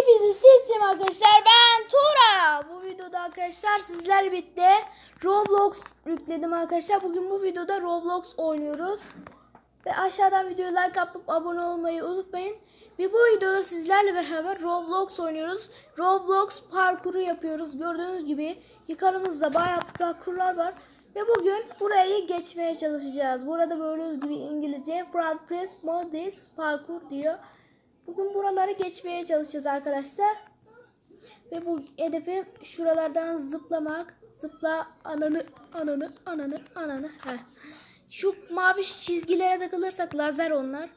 Hepinize sesim arkadaşlar ben Tura. Bu videoda arkadaşlar sizler birlikte Roblox yükledim arkadaşlar. Bugün bu videoda Roblox oynuyoruz. Ve aşağıdan videoya like atıp abone olmayı unutmayın. Ve bu videoda sizlerle beraber Roblox oynuyoruz. Roblox parkuru yapıyoruz. Gördüğünüz gibi yukarımızda bayağı parkurlar var. Ve bugün burayı geçmeye çalışacağız. Burada gördüğünüz gibi İngilizce Front Press Modis parkur diyor. Bugün buraları geçmeye çalışacağız arkadaşlar. Ve bu hedefim şuralardan zıplamak. Zıpla ananı ananı ananı ananı. Heh. Şu mavi çizgilere takılırsak lazer onlar.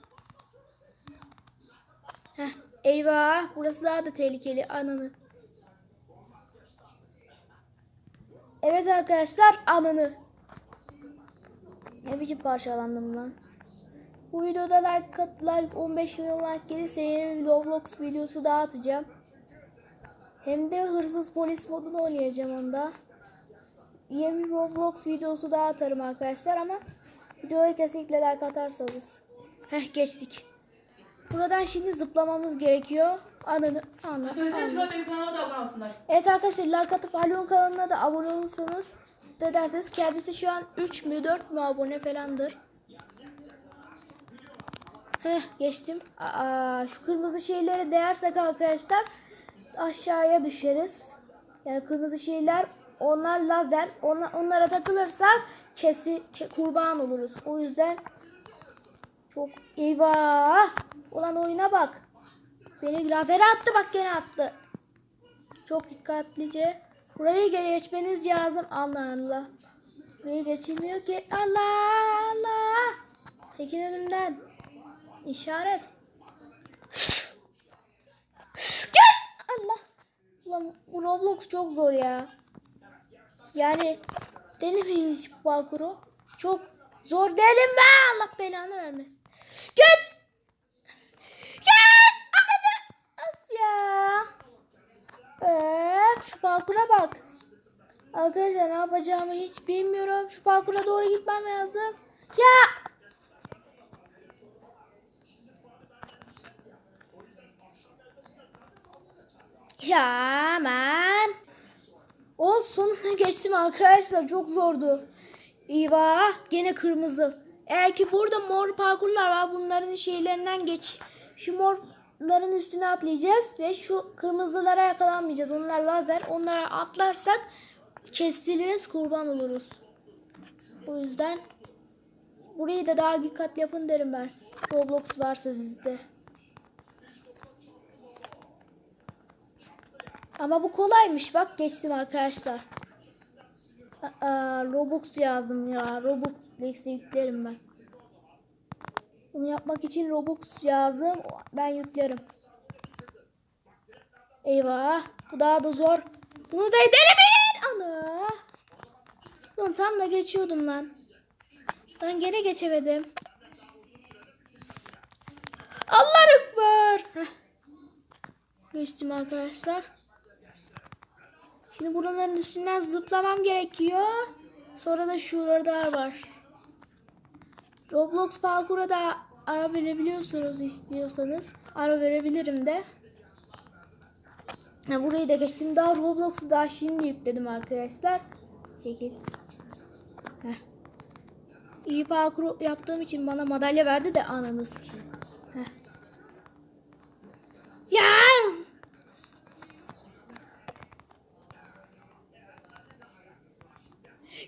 Heh. Eyvah burası daha da tehlikeli ananı. Evet arkadaşlar ananı. Ne biçim parçalandım lan. Bu videoda like, at- like 15 milyon like gelirse yeni bir Roblox videosu daha atacağım. Hem de hırsız polis modunu oynayacağım onda. Yeni bir Roblox videosu daha atarım arkadaşlar ama videoya kesinlikle like atarsanız. Heh geçtik. Buradan şimdi zıplamamız gerekiyor. Ananı ananı Söylesene. Turan benim kanalıma da abone olsunlar. Evet arkadaşlar like atıp Halon kanalına da abone olursanız ne derseniz kendisi şu an 3 mü 4 mü abone falandır. Heh geçtim. Aa, şu kırmızı şeylere değersek arkadaşlar aşağıya düşeriz. Yani kırmızı şeyler onlar lazer. Ona, onlara takılırsak kesi ke- kurban oluruz. O yüzden çok eyvah. Ulan oyuna bak. Beni lazere attı bak gene attı. Çok dikkatlice. Burayı geçmeniz lazım. Allah Allah. Burayı geçilmiyor ki. Allah Allah. Çekil önümden. İşaret. Geç. Allah. Ulan bu Roblox çok zor ya. Yani denemeyin hiç bu parkuru. Çok zor derim be. Allah belanı vermesin. Geç. Geç. Ananı. Of ya. Öf, şu parkura bak. Arkadaşlar ne yapacağımı hiç bilmiyorum. Şu parkura doğru gitmem lazım. Ya. Ya aman. O sonuna geçtim arkadaşlar. Çok zordu. Eyvah. Gene kırmızı. Eğer ki burada mor parkurlar var. Bunların şeylerinden geç. Şu morların üstüne atlayacağız. Ve şu kırmızılara yakalanmayacağız. Onlar lazer. Onlara atlarsak kesiliriz kurban oluruz. O yüzden burayı da daha dikkat yapın derim ben. Roblox varsa sizde. Ama bu kolaymış. Bak geçtim arkadaşlar. Aa, Robux yazdım ya. Robux Lex'e yüklerim ben. Bunu yapmak için Robux yazdım. Ben yüklerim. Eyvah. Bu daha da zor. Bunu da denemeyin. Ana. Lan tam da geçiyordum lan. Ben gene geçemedim. Allah ekber. Geçtim arkadaşlar. Şimdi buraların üstünden zıplamam gerekiyor. Sonra da şurada var. Roblox parkura da ara verebiliyorsunuz istiyorsanız. Ara verebilirim de. Ha, burayı da geçtim. Daha Roblox'u daha şimdi yükledim arkadaşlar. Çekil. Heh. İyi parkur yaptığım için bana madalya verdi de ananız için. Heh. Ya!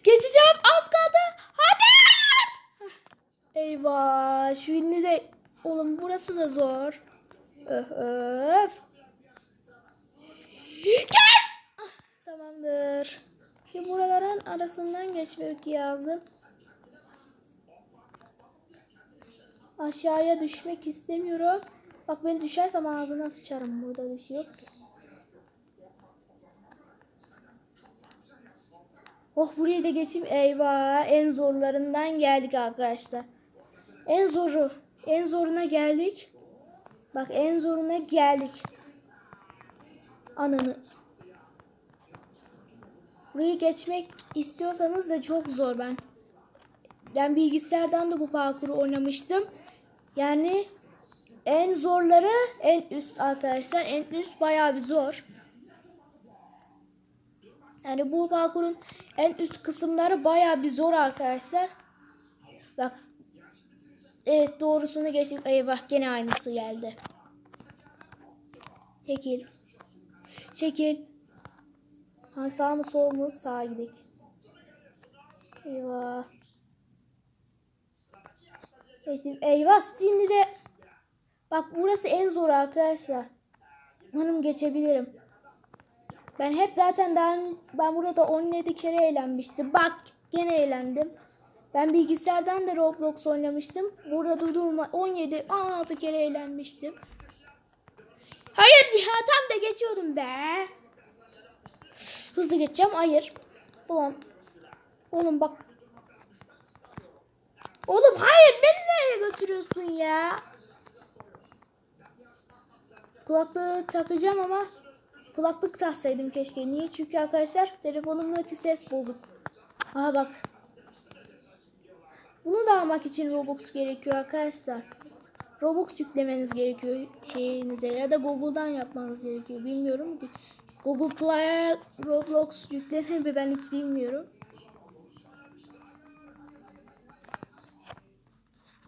Geçeceğim az kaldı. Hadi. Eyvah. Şu ünlü de oğlum burası da zor. Öf öf. Geç. Ah, Tamamdır. Şimdi buraların arasından geçmek lazım. Aşağıya düşmek istemiyorum. Bak ben düşersem ağzına sıçarım. Burada bir şey yok. Oh buraya da geçip eyvah en zorlarından geldik arkadaşlar. En zoru. En zoruna geldik. Bak en zoruna geldik. Ananı. Burayı geçmek istiyorsanız da çok zor ben. Ben bilgisayardan da bu parkuru oynamıştım. Yani en zorları en üst arkadaşlar. En üst bayağı bir zor. Yani bu parkurun en üst kısımları bayağı bir zor arkadaşlar. Bak. Evet doğrusunu geçtik. Eyvah gene aynısı geldi. Çekil. Çekil. Ha, sağ mı sol mu? Sağa gidelim. Eyvah. Geçtim. Eyvah şimdi de bak burası en zor arkadaşlar. Umarım geçebilirim. Ben hep zaten daha ben burada 17 kere eğlenmiştim. Bak gene eğlendim. Ben bilgisayardan da Roblox oynamıştım. Burada da durma 17 16 kere eğlenmiştim. Hayır ya tam da geçiyordum be. Hızlı geçeceğim. Hayır. Ulan. Oğlum bak. Oğlum hayır beni nereye götürüyorsun ya? Kulaklığı takacağım ama kulaklık taksaydım keşke. Niye? Çünkü arkadaşlar telefonumdaki ses bozuk. Aha bak. Bunu da almak için Robux gerekiyor arkadaşlar. Robux yüklemeniz gerekiyor şeyinize ya da Google'dan yapmanız gerekiyor. Bilmiyorum. Google Play'a Roblox yüklenir mi ben hiç bilmiyorum.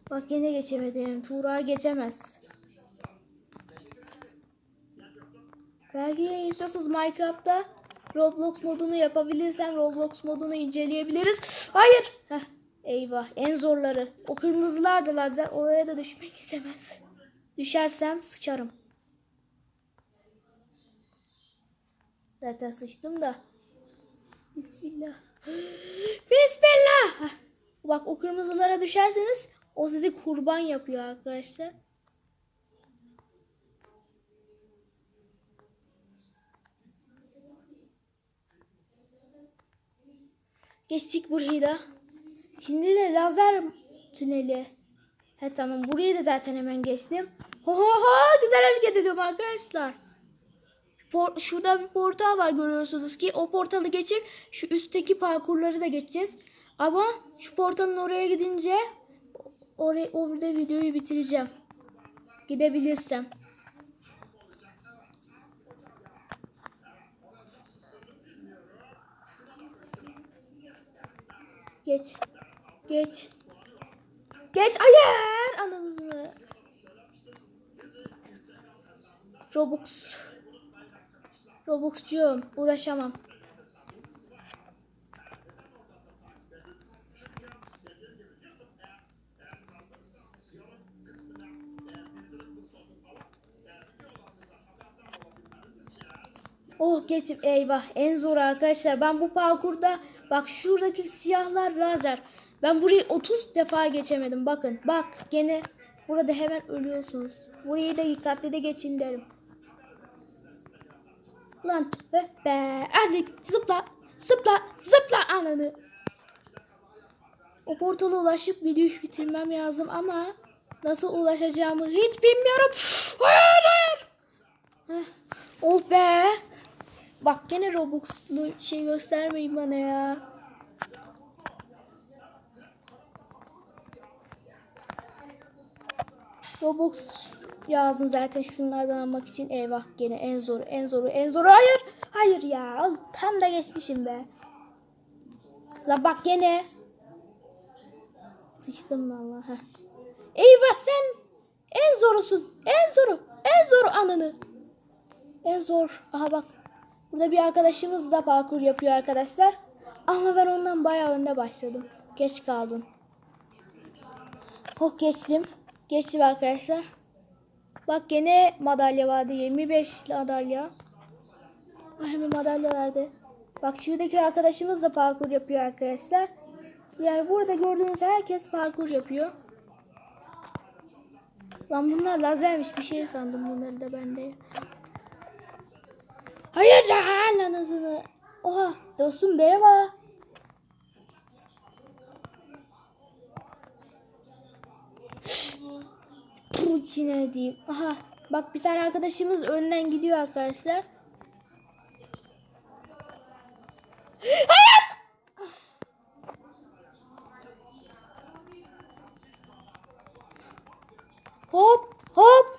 Bak yine geçemedim. Tuğra geçemez. Belki istiyorsanız Minecraft'ta Roblox modunu yapabilirsem Roblox modunu inceleyebiliriz. Hayır. Heh, eyvah en zorları. O kırmızılar da lazer oraya da düşmek istemez. Düşersem sıçarım. Zaten sıçtım da. Bismillah. Bismillah. Heh, Bak o kırmızılara düşerseniz o sizi kurban yapıyor arkadaşlar. Geçtik burayı da. Şimdi de lazer tüneli. He tamam burayı da zaten hemen geçtim. Ho ho ho güzel hareket ediyorum arkadaşlar. For, şurada bir portal var görüyorsunuz ki o portalı geçip şu üstteki parkurları da geçeceğiz. Ama şu portalın oraya gidince oraya orada videoyu bitireceğim. Gidebilirsem. Geç. Geç. Geç. Hayır. Anladınız Robux. Robux'cuyum. Uğraşamam. Geçtim eyvah en zor arkadaşlar. Ben bu parkurda bak şuradaki siyahlar lazer. Ben burayı 30 defa geçemedim. Bakın bak gene burada hemen ölüyorsunuz. Burayı da dikkatli de geçin derim. Lan be, be. hadi zıpla zıpla zıpla ananı. O portala ulaşıp videoyu bitirmem lazım ama nasıl ulaşacağımı hiç bilmiyorum. Hayır hayır. Heh. Oh be. Bak gene Robux'lu şey göstermeyin bana ya. Robux yazdım zaten şunlardan almak için. Eyvah gene en zoru en zoru en zoru. Hayır. Hayır ya. Al, Tam da geçmişim be. La bak gene. Sıçtım vallahi. heh. Eyvah sen en zorusun. En zoru. En zoru ananı. En zor. Aha bak. Burada bir arkadaşımız da parkur yapıyor arkadaşlar. Ama ben ondan bayağı önde başladım. Geç kaldım. Oh geçtim. Geçtim arkadaşlar. Bak gene madalya vardı. 25 madalya. Ah, hemen madalya verdi. Bak şuradaki arkadaşımız da parkur yapıyor arkadaşlar. Yani burada gördüğünüz herkes parkur yapıyor. Lan bunlar lazermiş. Bir şey sandım bunları da ben de. Hayır lan hızını. Oha dostum merhaba. İçine diyeyim. Aha bak bir tane arkadaşımız önden gidiyor arkadaşlar. Hayır. Hop hop.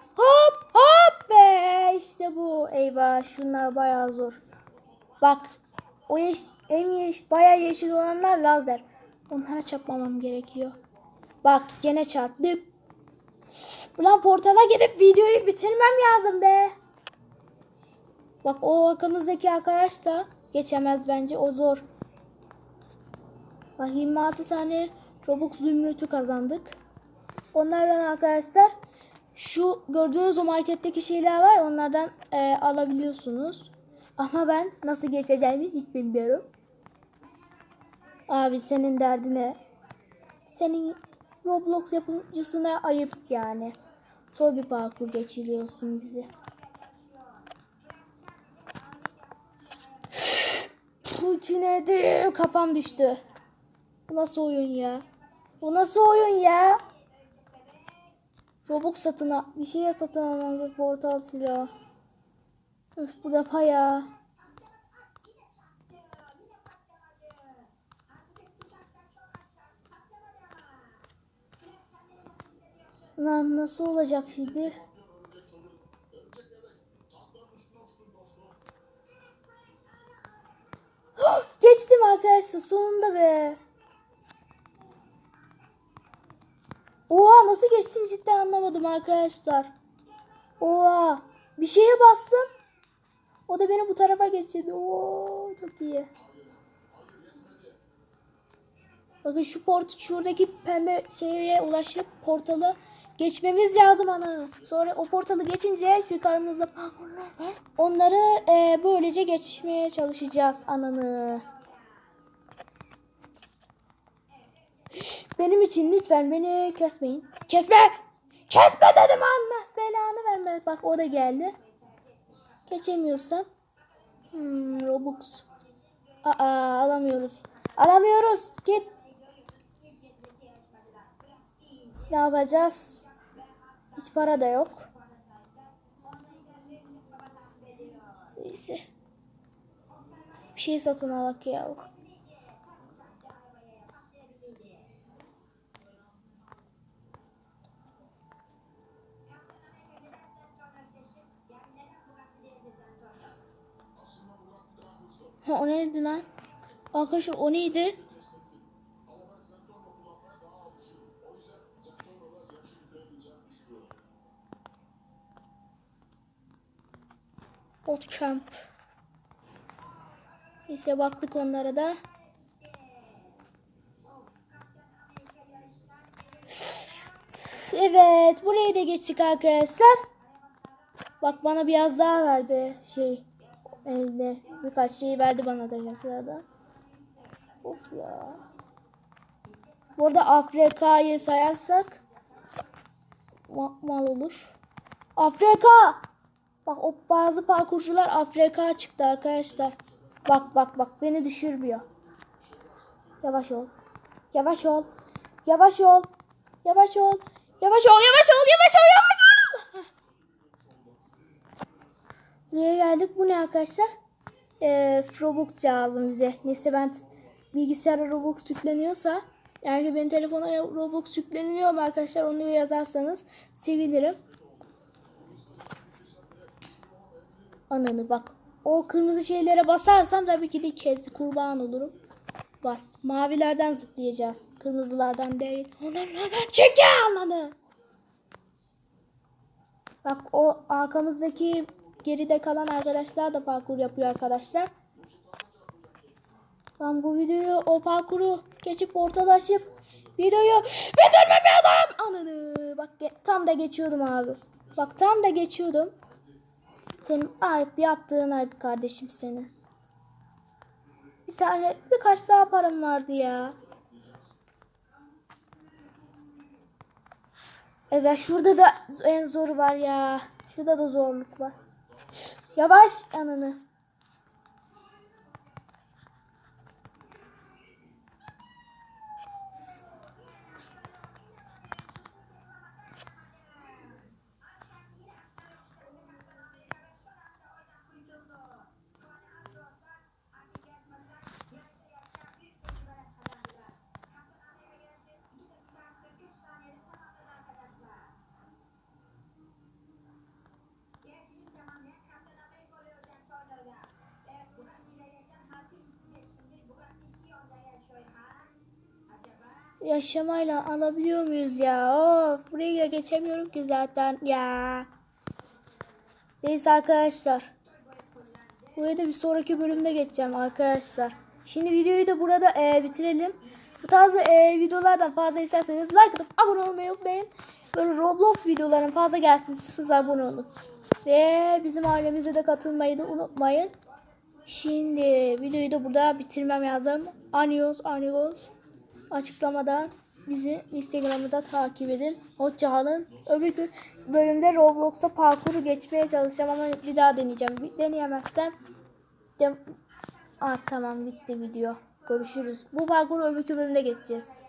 Eyvah şunlar bayağı zor. Bak. O yeş en yeş bayağı yeşil olanlar lazer. Onlara çarpmamam gerekiyor. Bak gene çarptım. Ulan portala gidip videoyu bitirmem lazım be. Bak o arkamızdaki arkadaş da geçemez bence. O zor. Bak 26 tane Robux zümrütü kazandık. Onlardan arkadaşlar şu gördüğünüz o marketteki şeyler var onlardan e, alabiliyorsunuz. Ama ben nasıl geçeceğimi hiç bilmiyorum. Abi senin derdine senin Roblox yapımcısına ayıp yani. Zor bir parkur geçiriyorsun bizi. Putin'e kafam düştü. Bu nasıl oyun ya? Bu nasıl oyun ya? Robux satın al. Bir şeye satın almam portal silah. Öf bu da paya. Lan nasıl olacak şimdi? Geçtim arkadaşlar sonunda be. Oha nasıl geçtim cidden anlamadım arkadaşlar. Oha bir şeye bastım. O da beni bu tarafa geçirdi. Oo çok iyi. Bakın şu port şuradaki pembe şeye ulaşıp portalı geçmemiz lazım ana. Sonra o portalı geçince şu yukarımızda onları e, böylece geçmeye çalışacağız ananı. Benim için lütfen beni kesmeyin. Kesme! Kesme dedim Allah belanı verme. Bak o da geldi. Geçemiyorsan. Hmm, Robux. Aa alamıyoruz. Alamıyoruz. Git. Ne yapacağız? Hiç para da yok. Neyse. Bir şey satın alak ya. Ha o neydi lan? Arkadaşlar o neydi? Bootcamp. Neyse baktık onlara da. Evet burayı da geçtik arkadaşlar. Bak bana biraz daha verdi şey elde birkaç şey verdi bana da tekrardan. Of ya. Burada Afrika'yı sayarsak ma- mal olur. Afrika. Bak o bazı parkurcular Afrika çıktı arkadaşlar. Bak bak bak beni düşürmüyor. Yavaş ol. Yavaş ol. Yavaş ol. Yavaş ol. Yavaş ol. Yavaş ol. Yavaş ol. Yavaş ol. Heh. Buraya geldik. Bu ne arkadaşlar? Ee, Robux lazım bize. Neyse ben bilgisayara Robux yükleniyorsa eğer benim telefona Robux yükleniyor mu arkadaşlar onu yazarsanız sevinirim. Ananı bak. O kırmızı şeylere basarsam tabii ki de kez kurban olurum. Bas. Mavilerden zıplayacağız. Kırmızılardan değil. Onlardan çeki ananı. Bak o arkamızdaki geride kalan arkadaşlar da parkur yapıyor arkadaşlar. Lan bu videoyu o parkuru geçip ortada açıp videoyu bitirmem lazım. Ananı. Bak tam da geçiyordum abi. Bak tam da geçiyordum. Senin ayıp yaptığın ayıp kardeşim seni. Bir tane birkaç daha param vardı ya. Evet şurada da en zoru var ya. Şurada da zorluk var. Yavaş ananı. Yaşamayla alabiliyor muyuz ya? Of buraya geçemiyorum ki zaten ya. Neyse arkadaşlar. Buraya da bir sonraki bölümde geçeceğim arkadaşlar. Şimdi videoyu da burada e, bitirelim. Bu tarz e, videolardan fazla isterseniz like atıp abone olmayı unutmayın. Böyle Roblox videoların fazla gelsin istiyorsanız abone olun. Ve bizim ailemize de katılmayı da unutmayın. Şimdi videoyu da burada bitirmem lazım. Anios, anios. Açıklamadan bizi Instagram'da takip edin. Hoşçakalın. Öbür gün bölümde Roblox'ta parkuru geçmeye çalışacağım ama bir daha deneyeceğim. Bir deneyemezsem de... Aa, tamam bitti video. Görüşürüz. Bu parkuru öbür bölümde geçeceğiz.